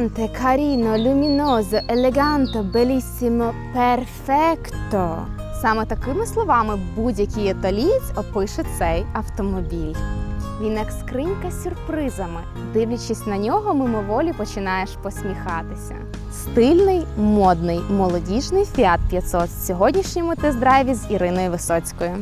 illuminante, carino, luminoso, eleganto, bellissimo, perfetto. Саме такими словами будь-який італієць опише цей автомобіль. Він як скринька з сюрпризами. Дивлячись на нього, мимоволі починаєш посміхатися. Стильний, модний, молодіжний Fiat 500 в сьогоднішньому тест-драйві з Іриною Висоцькою.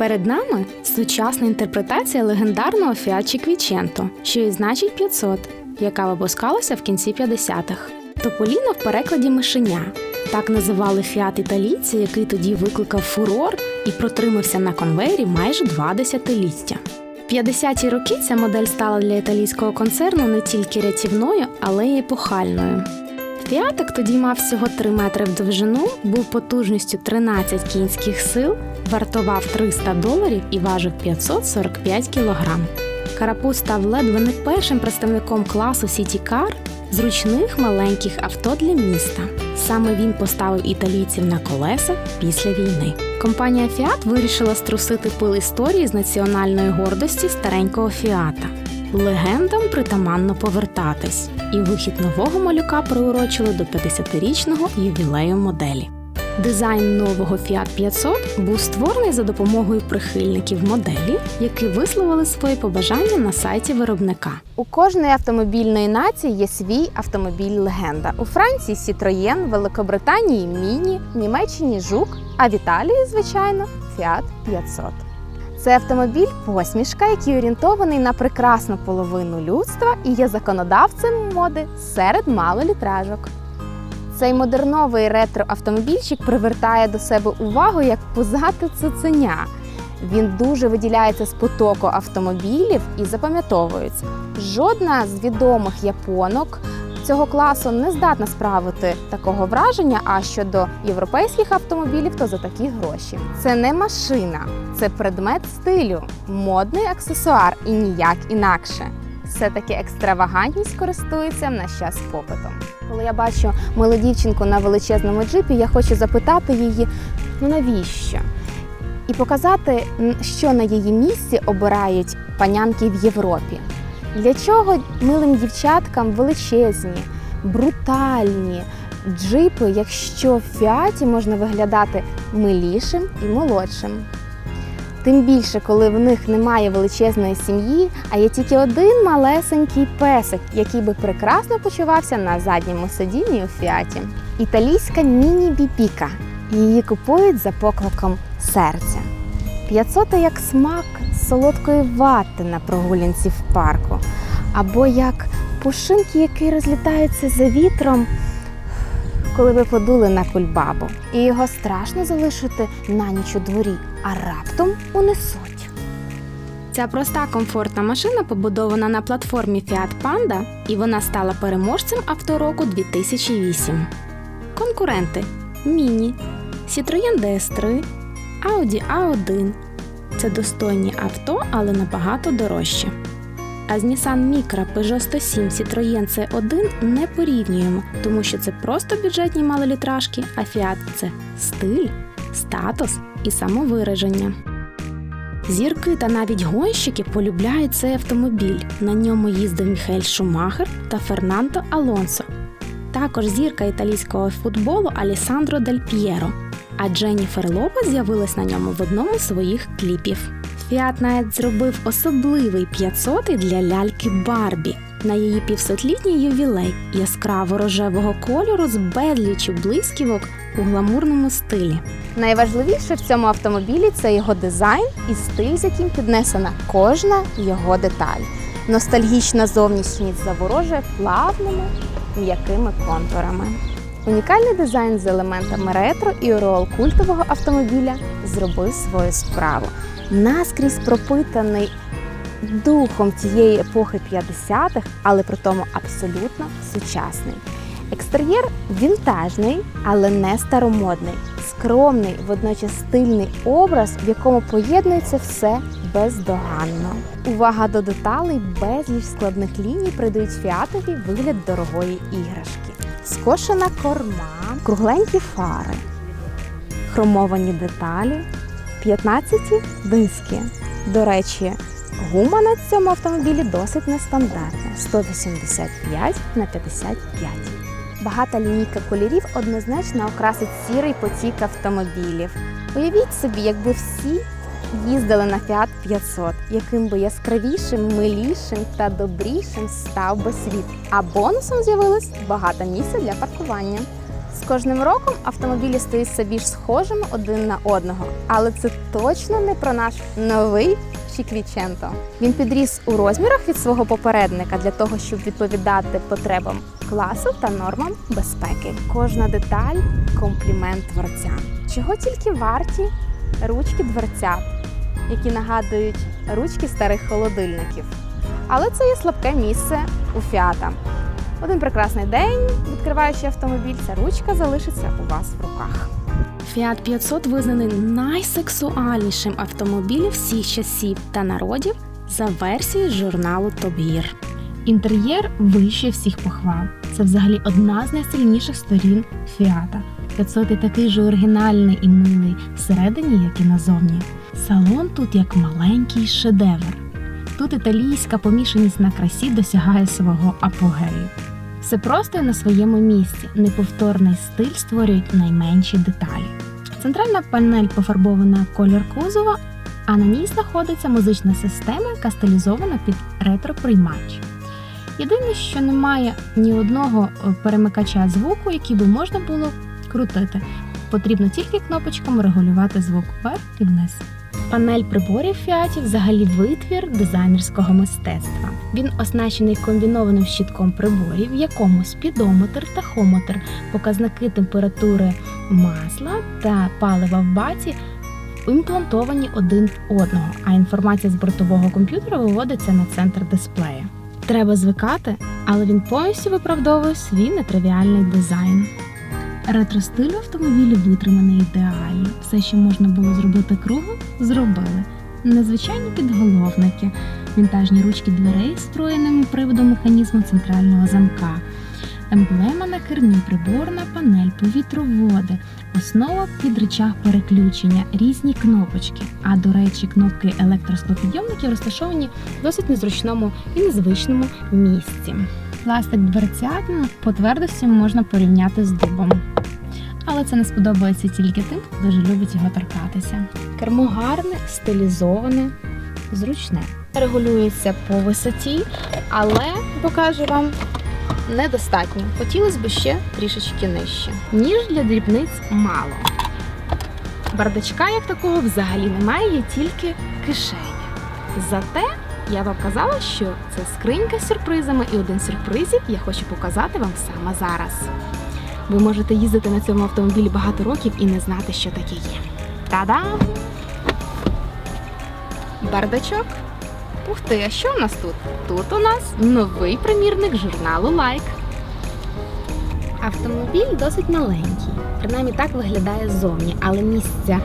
Перед нами сучасна інтерпретація легендарного Fiat Cinquecento, що і значить 500, яка випускалася в кінці 50-х. Тополіно в перекладі мишеня. Так називали Fiat італійці, який тоді викликав фурор і протримався на конвейері майже два десятиліття. В 50-ті роки ця модель стала для італійського концерну не тільки рятівною, але й епохальною. Фіатик тоді мав всього 3 метри в довжину, був потужністю 13 кінських сил, вартував 300 доларів і важив 545 кілограм. Карапуз став ледве не першим представником класу Car зручних маленьких авто для міста. Саме він поставив італійців на колеса після війни. Компанія Fiat вирішила струсити пил історії з національної гордості старенького Фіата. Легендам притаманно повертатись, і вихід нового малюка приурочили до 50-річного ювілею моделі. Дизайн нового Fiat 500 був створений за допомогою прихильників моделі, які висловили свої побажання на сайті виробника. У кожної автомобільної нації є свій автомобіль-легенда. У Франції Citroën, Великобританії Міні, Німеччині Жук, а в Італії, звичайно, Fiat 500. Це автомобіль посмішка, який орієнтований на прекрасну половину людства і є законодавцем моди серед малолітражок. Цей модерновий ретро-автомобільчик привертає до себе увагу як позати цуценя. Він дуже виділяється з потоку автомобілів і запам'ятовується. Жодна з відомих японок цього класу не здатна справити такого враження. А щодо європейських автомобілів, то за такі гроші. Це не машина, це предмет стилю, модний аксесуар і ніяк інакше. Все-таки екстравагантність користується в наш час попитом. Коли я бачу милу дівчинку на величезному джипі, я хочу запитати її: ну навіщо? І показати, що на її місці обирають панянки в Європі. Для чого милим дівчаткам величезні, брутальні джипи, якщо в фіаті можна виглядати милішим і молодшим? Тим більше, коли в них немає величезної сім'ї, а є тільки один малесенький песик, який би прекрасно почувався на задньому сидінні у фіаті. Італійська міні-біпіка. Її купують за покликом серця. 500 як смак солодкої вати на прогулянці в парку, або як пушинки, які розлітаються за вітром, коли ви подули на кульбабу. І його страшно залишити на ніч у дворі, а раптом унесуть. Ця проста комфортна машина побудована на платформі Fiat Panda, і вона стала переможцем автороку 2008. Конкуренти Міні, Citroën DS3, Audi A1. Це достойні авто, але набагато дорожче. А з Nissan Micra, Peugeot 107, Citroën C1 не порівнюємо, тому що це просто бюджетні малолітражки, а Fiat – це стиль, статус і самовираження. Зірки та навіть гонщики полюбляють цей автомобіль. На ньому їздив Міхель Шумахер та Фернандо Алонсо. Також зірка італійського футболу Алісандро Дель П'єро. А Дженніфер Лопес з'явилась на ньому в одному з своїх кліпів. Фіат навіть зробив особливий 500 для ляльки Барбі на її півсотлітній ювілей яскраво рожевого кольору з безліччю блисківок у гламурному стилі. Найважливіше в цьому автомобілі це його дизайн і стиль, з яким піднесена кожна його деталь. Ностальгічна зовнішність заворожує плавними м'якими контурами. Унікальний дизайн з елементами ретро і ореол культового автомобіля зробив свою справу. Наскрізь пропитаний духом цієї епохи 50-х, але при тому абсолютно сучасний. Екстер'єр вінтажний, але не старомодний, скромний, водночас стильний образ, в якому поєднується все бездоганно. Увага до деталей, безліч складних ліній придають фіатові вигляд дорогої іграшки. Скошена корма, кругленькі фари, хромовані деталі, 15 диски. До речі, гума на цьому автомобілі досить нестандартна. 185 на 55. Багата лінійка кольорів однозначно окрасить сірий потік автомобілів. Уявіть собі, якби всі їздили на Fiat 500, яким би яскравішим, милішим та добрішим став би світ. А бонусом з'явилось багато місця для паркування. З кожним роком автомобілі стають все більш схожими один на одного, але це точно не про наш новий Чіквіченто. Він підріс у розмірах від свого попередника для того, щоб відповідати потребам класу та нормам безпеки. Кожна деталь комплімент творця. Чого тільки варті ручки дверцят, які нагадують ручки старих холодильників. Але це є слабке місце у фіата. Один прекрасний день, відкриваючи автомобіль, ця ручка залишиться у вас в руках. Fiat 500 визнаний найсексуальнішим автомобілем всіх часів та народів за версією журналу Gear. Інтер'єр вище всіх похвал. Це взагалі одна з найсильніших сторін Фіата. 500 і такий же оригінальний і милий всередині, як і назовні. Салон тут як маленький шедевр. Тут італійська помішаність на красі досягає свого апогею. Все просто і на своєму місці. Неповторний стиль створюють найменші деталі. Центральна панель пофарбована в колір кузова, а на ній знаходиться музична система, яка стилізована під ретро-приймач. Єдине, що немає ні одного е, перемикача звуку, який би можна було крутити. Потрібно тільки кнопочками регулювати звук вверх і вниз. Панель приборів Фіаті взагалі витвір дизайнерського мистецтва. Він оснащений комбінованим щитком приборів, в якому спідометр, тахометр, показники температури масла та палива в баці імплантовані один в одного, а інформація з бортового комп'ютера виводиться на центр дисплея. Треба звикати, але він повністю виправдовує свій нетривіальний дизайн. Ретро-стиль автомобілі витриманий ідеально. Все, що можна було зробити кругом, зробили. Незвичайні підголовники, вінтажні ручки дверей з встроєним приводом механізму центрального замка, емблема на кермі, приборна панель, повітроводи, основа під речах переключення, різні кнопочки. А до речі, кнопки електросклопідйомників розташовані в досить незручному і незвичному місці. Пластик дверцят ну, по твердості можна порівняти з дубом. Але це не сподобається тільки тим, хто дуже любить його торкатися. Кермо гарне, стилізоване, зручне. Регулюється по висоті, але покажу вам недостатньо. Хотілося б ще трішечки нижче. Ніж для дрібниць мало. Бардачка як такого взагалі немає, є тільки кишеня. Зате я вам казала, що це скринька з сюрпризами, і один з сюрпризів я хочу показати вам саме зараз. Ви можете їздити на цьому автомобілі багато років і не знати, що таке є. Та-дам! Бардачок. Ух ти, а що у нас тут? Тут у нас новий примірник журналу Like. Автомобіль досить маленький, принаймні так виглядає ззовні, але місця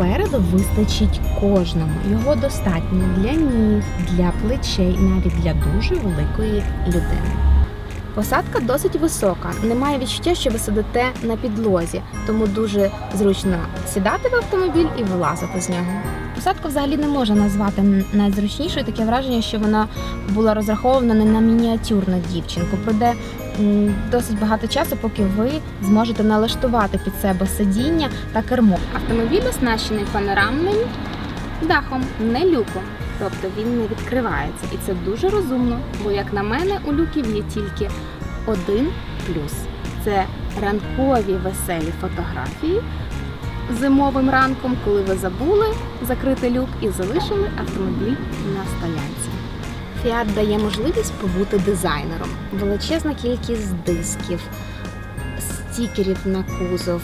спереду вистачить кожному. Його достатньо для ніг, для плечей, навіть для дуже великої людини. Посадка досить висока, немає відчуття, що ви сидите на підлозі, тому дуже зручно сідати в автомобіль і вилазити з нього. Посадку взагалі не можна назвати найзручнішою. Таке враження, що вона була розрахована не на мініатюрну дівчинку. Пройде м, досить багато часу, поки ви зможете налаштувати під себе сидіння та кермо. Автомобіль оснащений панорамним дахом, не люком. Тобто він не відкривається. І це дуже розумно, бо, як на мене, у люків є тільки один плюс. Це ранкові веселі фотографії зимовим ранком, коли ви забули закрити люк і залишили автомобіль на стоянці. Фіат дає можливість побути дизайнером. Величезна кількість дисків, стікерів на кузов,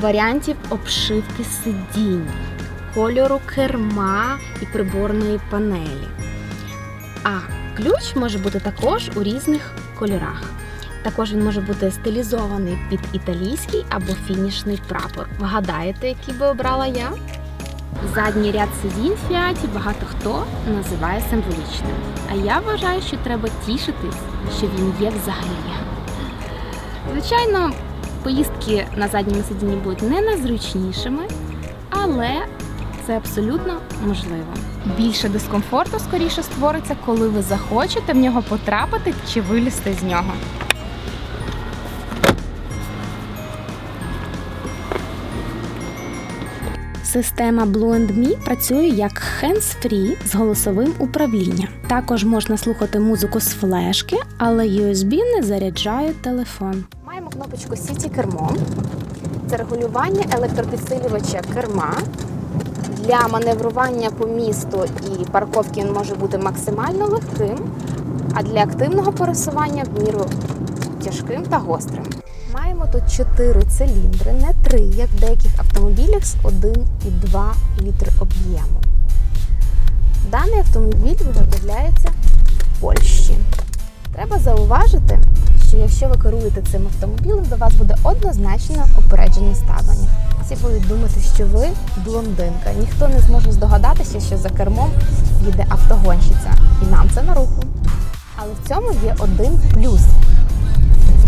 варіантів обшивки сидінь, кольору керма і приборної панелі. А ключ може бути також у різних кольорах. Також він може бути стилізований під італійський або фінішний прапор. Вгадаєте, який би обрала я? Задній ряд сидінь в Фіаті багато хто називає символічним. А я вважаю, що треба тішитись, що він є взагалі. Звичайно, поїздки на задньому сидінні будуть не найзручнішими, але це абсолютно можливо. Більше дискомфорту скоріше створиться, коли ви захочете в нього потрапити чи вилізти з нього. Система Blue Me працює як hands-free з голосовим управлінням. Також можна слухати музику з флешки, але USB не заряджає телефон. Маємо кнопочку City кермо. Це регулювання електропідсилювача керма. Для маневрування по місту і парковки він може бути максимально легким, а для активного пересування в міру тяжким та гострим. Маємо тут 4 циліндри, не 3, як деяких автомобілях з 1,2 літри об'єму. Даний автомобіль виготовляється в Польщі. Треба зауважити, що якщо ви керуєте цим автомобілем, до вас буде однозначно опереджене ставлення. Всі будуть думати, що ви блондинка. Ніхто не зможе здогадатися, що за кермом їде автогонщиця. І нам це на руку. Але в цьому є один плюс.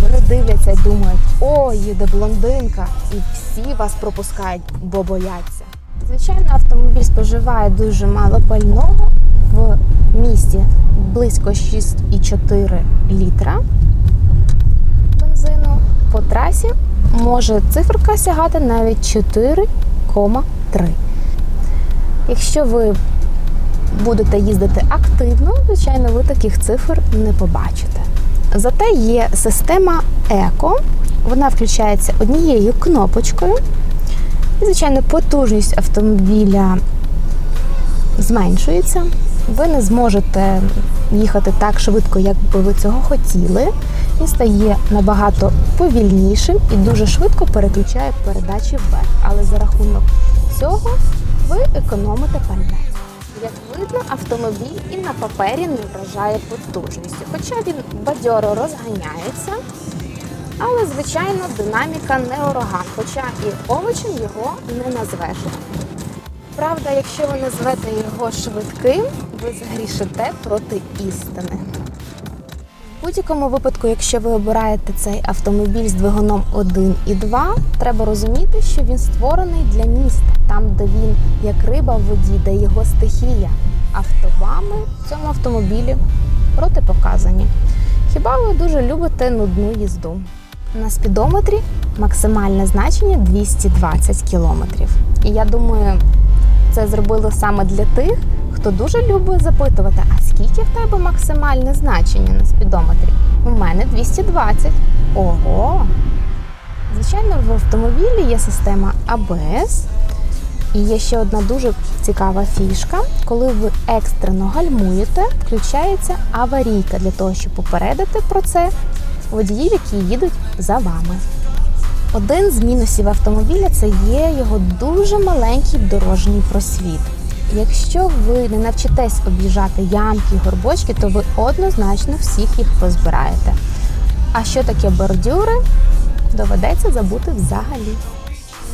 Вони дивляться і думають, о, їде блондинка, і всі вас пропускають, бо бояться. Звичайно, автомобіль споживає дуже мало пального в місті близько 6,4 літра бензину. По трасі може циферка сягати навіть 4,3. Якщо ви будете їздити активно, звичайно, ви таких цифр не побачите. Зате є система еко. Вона включається однією кнопочкою. І, звичайно, потужність автомобіля зменшується. Ви не зможете їхати так швидко, як би ви цього хотіли. Він стає набагато повільнішим і дуже швидко переключає передачі вверх. Але за рахунок цього ви економите пальне. Як видно, автомобіль і на папері не вражає потужністю, хоча він бадьоро розганяється. Але, звичайно, динаміка не ураган, хоча і овочем його не назвеш. Правда, якщо ви назвете його швидким, ви згрішите проти істини. В будь-якому випадку, якщо ви обираєте цей автомобіль з двигуном 1 і 2, треба розуміти, що він створений для міста, там, де він як риба в воді, де його стихія. Автобами в цьому автомобілі протипоказані. Хіба ви дуже любите нудну їзду? На спідометрі максимальне значення 220 км. І я думаю, це зробили саме для тих, хто дуже любить запитувати, а скільки в тебе максимальне значення на спідометрі? У мене 220. Ого! Звичайно, в автомобілі є система ABS. І є ще одна дуже цікава фішка. Коли ви екстрено гальмуєте, включається аварійка для того, щоб попередити про це водіїв, які їдуть за вами. Один з мінусів автомобіля це є його дуже маленький дорожній просвіт. Якщо ви не навчитесь об'їжджати ямки горбочки, то ви однозначно всіх їх позбираєте. А що таке бордюри, доведеться забути взагалі.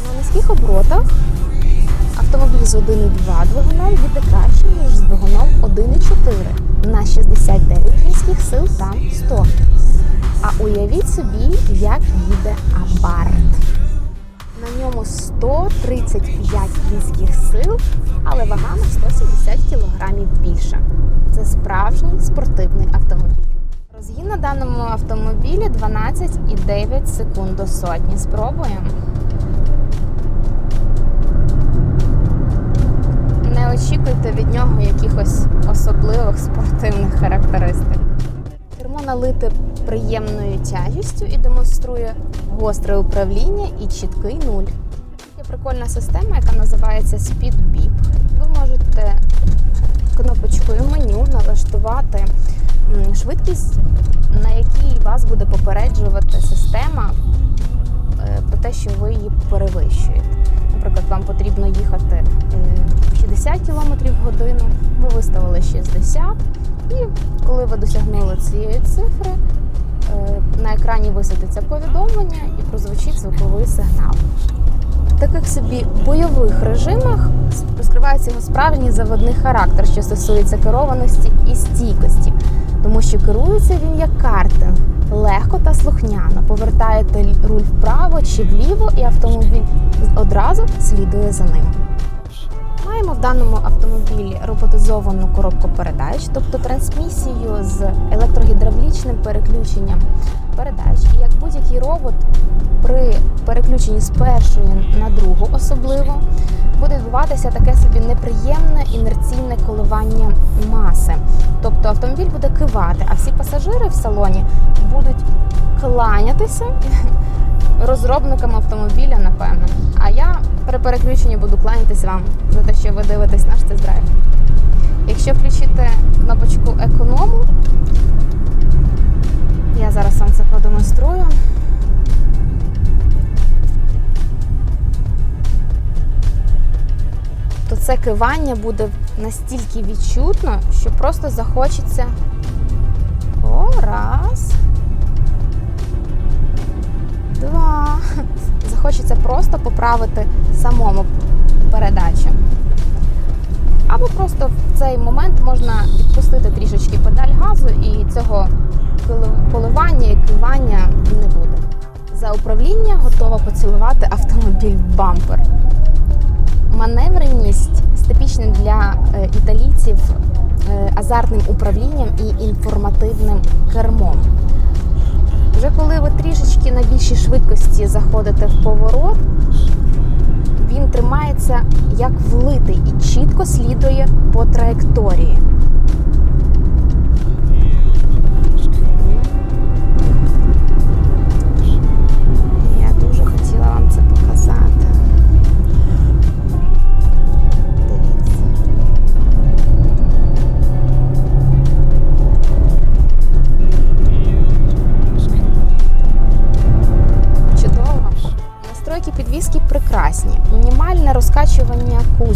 На низьких оборотах автомобіль з 1,2 двигуном їде краще, ніж з двигуном 1,4 на 69 кінських сил там 100. А уявіть собі, як їде Абарт. На ньому 135 кінських сил, але вага на 170 кг більше. Це справжній спортивний автомобіль. Розгін на даному автомобілі 12,9 секунд до сотні. Спробуємо. Не очікуйте від нього якихось особливих спортивних характеристик. Кермо налите приємною тяжістю і демонструє гостре управління і чіткий нуль. Є прикольна система, яка називається Speed Beep. Ви можете кнопочкою меню налаштувати швидкість, на якій вас буде попереджувати система е, про те, що ви її перевищуєте. Досягнули цієї цифри, е, на екрані висвітиться повідомлення і прозвучить звуковий сигнал. В таких собі бойових режимах розкривається його справжній заводний характер, що стосується керованості і стійкості, тому що керується він як картинг, легко та слухняно. Повертаєте руль вправо чи вліво, і автомобіль одразу слідує за ним. Маємо в даному автомобілі роботизовану коробку передач, тобто трансмісію з електрогідравлічним переключенням передач. І як будь-який робот при переключенні з першої на другу особливо буде відбуватися таке собі неприємне інерційне коливання маси. Тобто автомобіль буде кивати, а всі пасажири в салоні будуть кланятися розробникам автомобіля, напевно. А я при переключенні буду кланятись вам за те, що ви дивитесь наш тест-драйв. Якщо включити кнопочку економу, я зараз вам це продемонструю. То це кивання буде настільки відчутно, що просто захочеться. О, раз. Два. Захочеться просто поправити самому передачу. Або просто в цей момент можна відпустити трішечки педаль газу і цього коливання і кивання не буде. За управління готова поцілувати автомобіль в бампер. Маневреність з типічним для е, італійців е, азартним управлінням і інформативним кермом. Трішечки на більшій швидкості заходите в поворот, він тримається як влитий і чітко слідує по траєкторії.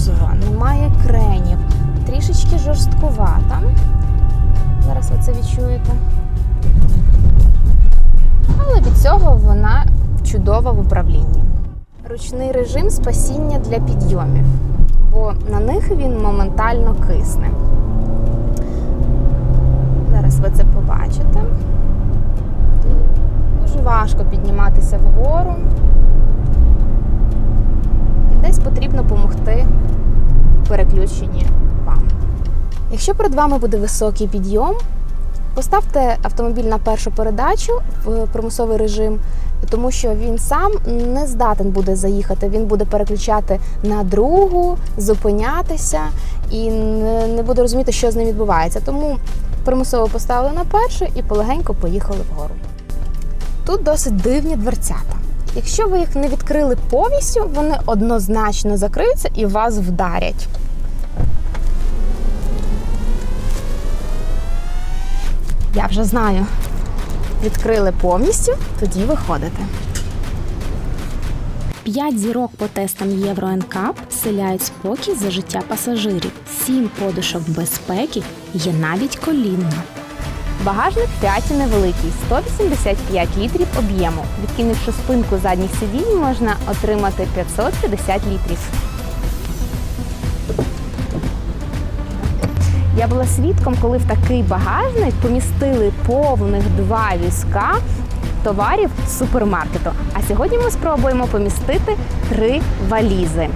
Кузова, немає кренів, трішечки жорсткувата. Зараз ви це відчуєте. Але від цього вона чудова в управлінні. Ручний режим спасіння для підйомів, бо на них він моментально кисне. Зараз ви це побачите. Дуже важко підніматися вгору. І десь потрібно допомогти в переключенні вам. Якщо перед вами буде високий підйом, поставте автомобіль на першу передачу в примусовий режим, тому що він сам не здатен буде заїхати. Він буде переключати на другу, зупинятися і не буде розуміти, що з ним відбувається. Тому примусово поставили на першу і полегенько поїхали вгору. Тут досить дивні дверцята. Якщо ви їх не відкрили повністю, вони однозначно закриються і вас вдарять. Я вже знаю. Відкрили повністю, тоді виходите. П'ять зірок по тестам Євро NCAP вселяють спокій за життя пасажирів. Сім подушок безпеки є навіть колінна. Багажник Фіаті невеликий 185 літрів об'єму. Відкинувши спинку задніх сидінь, можна отримати 550 літрів. Я була свідком, коли в такий багажник помістили повних два візка товарів супермаркету. А сьогодні ми спробуємо помістити три валізи.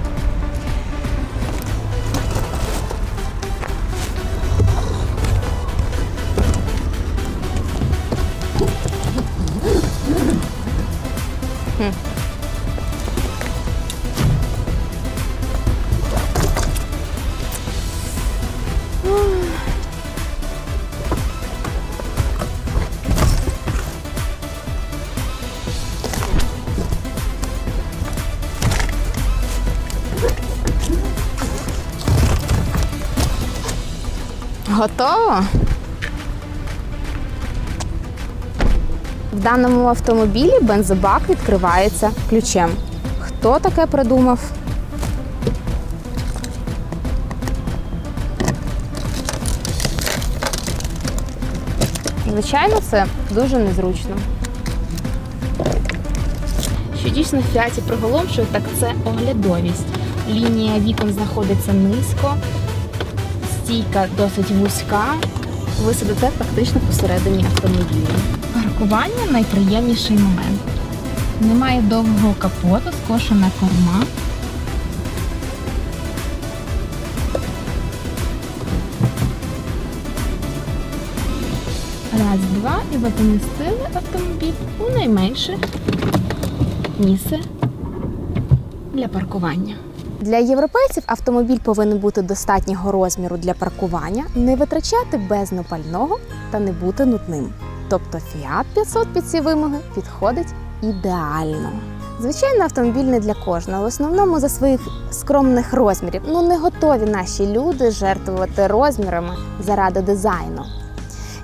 Готово? В даному автомобілі бензобак відкривається ключем. Хто таке придумав? Звичайно, це дуже незручно. Що дійсно в фіаті приголомшує, так це оглядовість. Лінія вікон знаходиться низько, стійка досить вузька. Ви сидите практично посередині автомобіля. Паркування найприємніший момент. Немає довгого капоту, скошена корма. Раз, два і ви помістили автомобіль у найменше місце для паркування. Для європейців автомобіль повинен бути достатнього розміру для паркування, не витрачати бездну пального та не бути нудним. Тобто Fiat 500 під ці вимоги підходить ідеально. Звичайно, автомобіль не для кожного, в основному за своїх скромних розмірів. Ну не готові наші люди жертвувати розмірами заради дизайну.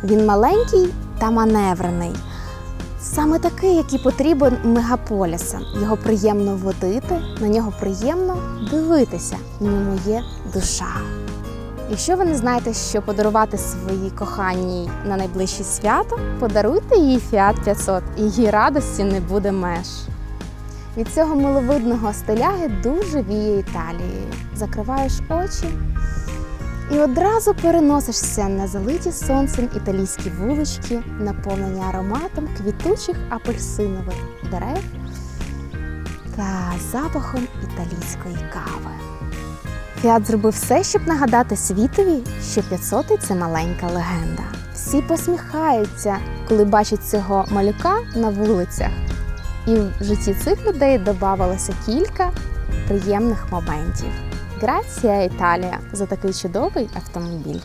Він маленький та маневрений. Саме такий, який потрібен мегаполісам. Його приємно водити, на нього приємно дивитися. В ньому є душа. Якщо ви не знаєте, що подарувати своїй коханій на найближче свято, подаруйте їй Fiat 500, і її радості не буде меж. Від цього миловидного стиляги дуже віє Італією. Закриваєш очі і одразу переносишся на залиті сонцем італійські вулички, наповнені ароматом квітучих апельсинових дерев та запахом італійської кави. Фіат зробив все, щоб нагадати світові, що 500 – це маленька легенда. Всі посміхаються, коли бачать цього малюка на вулицях. І в житті цих людей додавалося кілька приємних моментів. Грація Італія за такий чудовий автомобіль.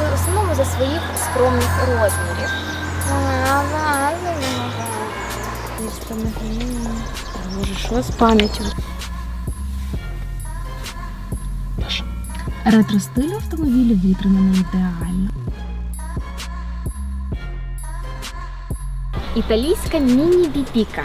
В основному за своїх скромних розмірів. Боже, що з пам'яттю? Ретро-стиль автомобілю витримано ідеально. Італійська міні-біпіка